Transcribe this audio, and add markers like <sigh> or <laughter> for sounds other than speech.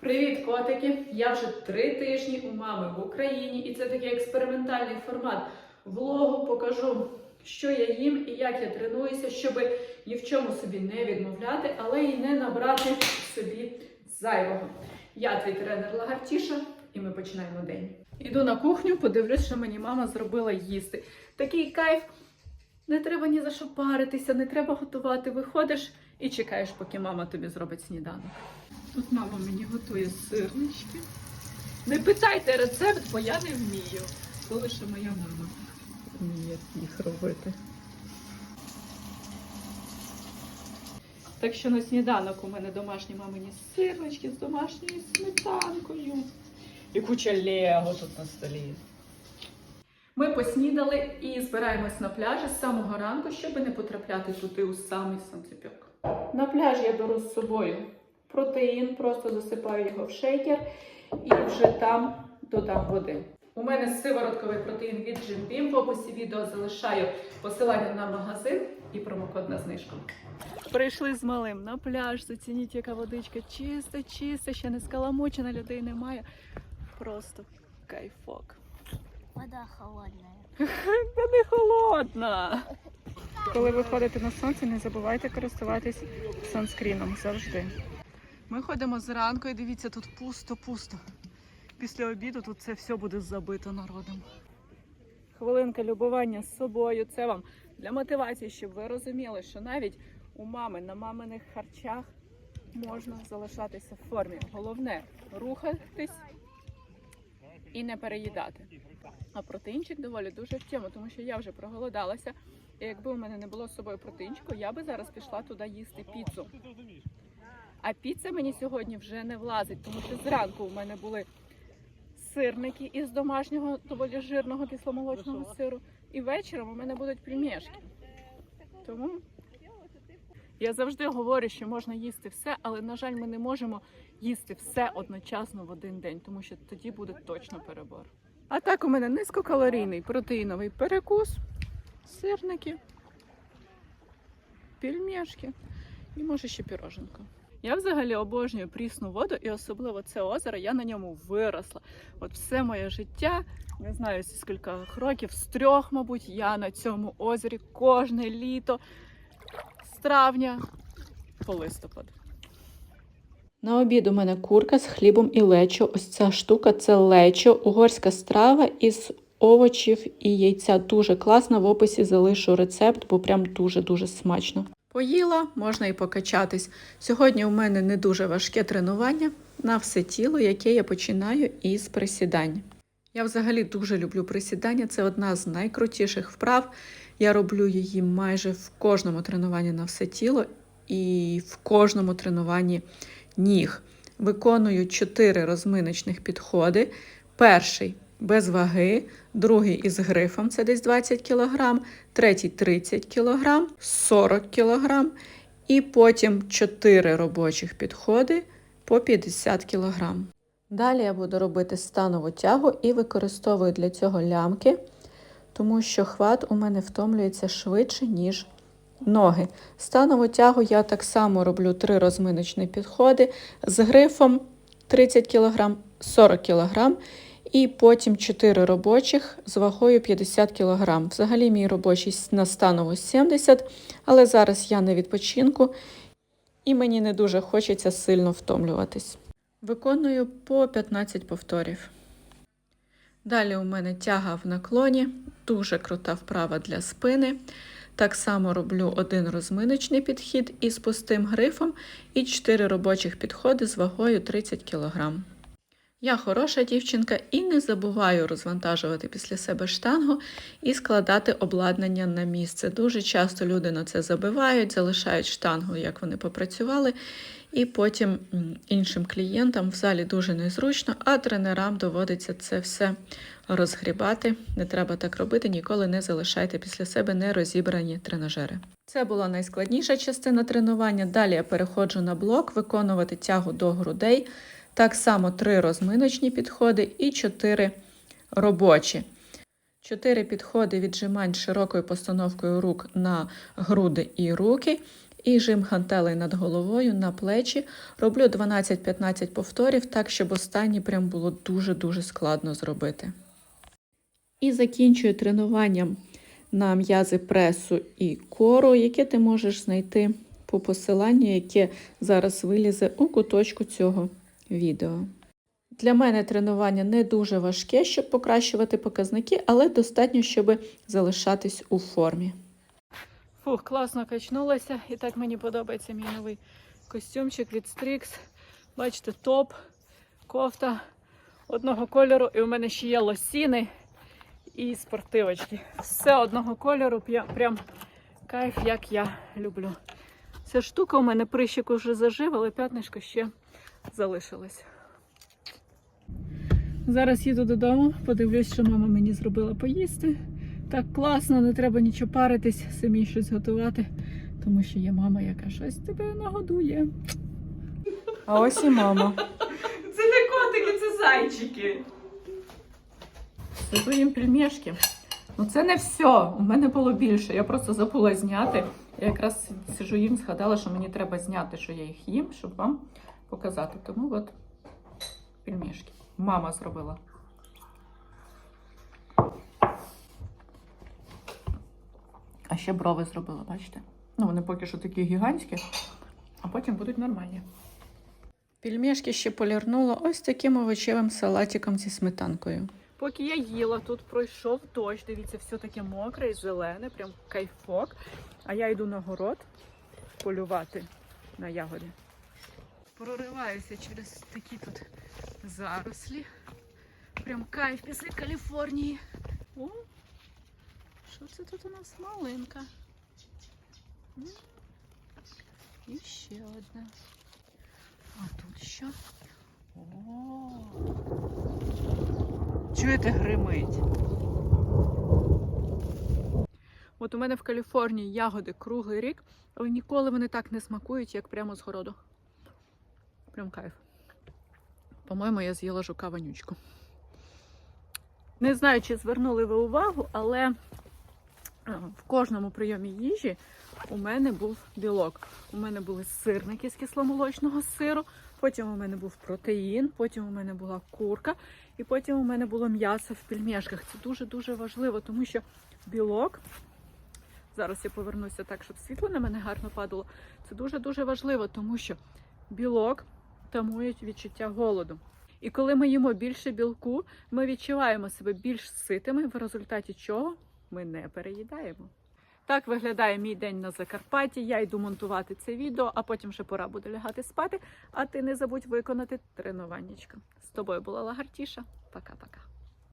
Привіт, котики! Я вже три тижні у мами в Україні, і це такий експериментальний формат влогу. Покажу, що я їм і як я тренуюся, щоб ні в чому собі не відмовляти, але й не набрати собі зайвого. Я твій тренер Лагартіша, і ми починаємо день. Іду на кухню, подивлюсь, що мені мама зробила їсти. Такий кайф. Не треба ні за що паритися, не треба готувати. Виходиш і чекаєш, поки мама тобі зробить сніданок. Тут мама мені готує сирнички. Не питайте рецепт, бо я не вмію. То лише моя мама вміє їх робити. Так що на сніданок у мене домашні мамині сирнички з домашньою сметанкою. І куча лего тут на столі. Ми поснідали і збираємось на пляжі з самого ранку, щоб не потрапляти туди у самий сонцепьок. На пляж я беру з собою протеїн, просто засипаю його в шейкер і вже там додам води. У мене сиворотковий протеїн від Jim Beam. В описі відео залишаю посилання на магазин і промокод на знижку. Прийшли з малим на пляж. Зацініть, яка водичка чиста, чиста, ще не скаламучена, людей немає. Просто кайфок. Вода холодная. <laughs> Та не холодна. Коли ви ходите на сонце, не забувайте користуватись санскріном завжди. Ми ходимо зранку і дивіться, тут пусто-пусто. Після обіду тут це все буде забито народом. Хвилинка любування з собою. Це вам для мотивації, щоб ви розуміли, що навіть у мами на маминих харчах можна залишатися в формі. Головне рухатись і не переїдати. А протеїнчик доволі дуже в тему, тому що я вже проголодалася. І якби у мене не було з собою протеїнчику, я би зараз пішла туди їсти піцу. А піца мені сьогодні вже не влазить, тому що зранку у мене були сирники із домашнього доволі жирного кисломолочного сиру. І вечором у мене будуть пельмешки. Тому я завжди говорю, що можна їсти все, але, на жаль, ми не можемо їсти все одночасно в один день, тому що тоді буде точно перебор. А так у мене низькокалорійний протеїновий перекус, сирники, пельмешки і може ще піроженка. Я взагалі обожнюю прісну воду, і особливо це озеро, я на ньому виросла. От все моє життя, не знаю зі скільки років, з трьох, мабуть, я на цьому озері кожне літо з травня по листопад. На обід у мене курка з хлібом і лечо. Ось ця штука це лечо, угорська страва із овочів і яйця. Дуже класна. В описі залишу рецепт, бо прям дуже-дуже смачно. Поїла, можна і покачатись. Сьогодні у мене не дуже важке тренування на все тіло, яке я починаю із присідань. Я взагалі дуже люблю присідання, це одна з найкрутіших вправ. Я роблю її майже в кожному тренуванні на все тіло і в кожному тренуванні ніг. Виконую 4 розминочних підходи. Перший без ваги, другий із грифом це десь 20 кг, третій 30 кг, 40 кг, і потім 4 робочих підходи по 50 кг. Далі я буду робити станову тягу і використовую для цього лямки, тому що хват у мене втомлюється швидше, ніж ноги. Станову тягу я так само роблю 3 розминочні підходи з грифом 30 кг, 40 кг і потім 4 робочих з вагою 50 кг. Взагалі мій робочий на станову 70, але зараз я на відпочинку і мені не дуже хочеться сильно втомлюватись. Виконую по 15 повторів. Далі у мене тяга в наклоні, дуже крута вправа для спини. Так само роблю один розминочний підхід із пустим грифом і 4 робочих підходи з вагою 30 кг. Я хороша дівчинка і не забуваю розвантажувати після себе штангу і складати обладнання на місце. Дуже часто люди на це забивають, залишають штангу, як вони попрацювали, і потім іншим клієнтам в залі дуже незручно, а тренерам доводиться це все розгрібати. Не треба так робити, ніколи не залишайте після себе нерозібрані тренажери. Це була найскладніша частина тренування. Далі я переходжу на блок, виконувати тягу до грудей. Так само три розминочні підходи і чотири робочі. Чотири підходи віджимань широкою постановкою рук на груди і руки. і жим гантелей над головою на плечі. Роблю 12-15 повторів, так щоб останній прям було дуже-дуже складно зробити. І закінчую тренуванням на м'язи пресу і кору, яке ти можеш знайти по посиланню, яке зараз вилізе у куточку цього відео. Для мене тренування не дуже важке, щоб покращувати показники, але достатньо, щоб залишатись у формі. Фух, класно качнулася. І так мені подобається мій новий костюмчик від Strix. Бачите, топ, кофта одного кольору. І у мене ще є лосіни і спортивочки. Все одного кольору, прям кайф, як я люблю. Ця штука у мене прищик уже зажив, але п'ятнишко ще залишилось. Зараз їду додому, подивлюсь, що мама мені зробила поїсти. Так класно, не треба нічого паритись, самі щось готувати, тому що є мама, яка щось тебе нагодує. А ось і мама. Це не котики, це зайчики. Сижу їм пельмешки. Ну це не все. У мене було більше. Я просто забула зняти. Я якраз сижу їм, згадала, що мені треба зняти, що я їх їм, щоб вам показати. Тому от пельмешки. Мама зробила. А ще брови зробила, бачите? Ну, вони поки що такі гігантські, а потім будуть нормальні. Пельмешки ще полірнула ось таким овочевим салатиком зі сметанкою. Поки я їла, тут пройшов дощ. Дивіться, все таке мокре і зелене, прям кайфок. А я йду на город полювати на ягоди. Прориваюся через такі тут зарослі. Прям кайф після Каліфорнії. О, що це тут у нас малинка? І ще одна. А тут що? О, Чуєте, гримить. От у мене в Каліфорнії ягоди круглий рік, але ніколи вони так не смакують, як прямо з городу. Прям кайф. По-моєму, я з'їла жука вонючку. Не знаю, чи звернули ви увагу, але в кожному прийомі їжі у мене був білок. У мене були сирники з кисломолочного сиру, потім у мене був протеїн, потім у мене була курка, і потім у мене було м'ясо в пельмешках. Це дуже-дуже важливо, тому що білок. Зараз я повернуся так, щоб світло на мене гарно падало. Це дуже-дуже важливо, тому що білок тамує відчуття голоду. І коли ми їмо більше білку, ми відчуваємо себе більш ситими, в результаті чого ми не переїдаємо. Так виглядає мій день на Закарпатті. Я йду монтувати це відео, а потім вже пора буде лягати спати. А ти не забудь виконати тренуваннячка. З тобою була Лагартіша. Пока-пока.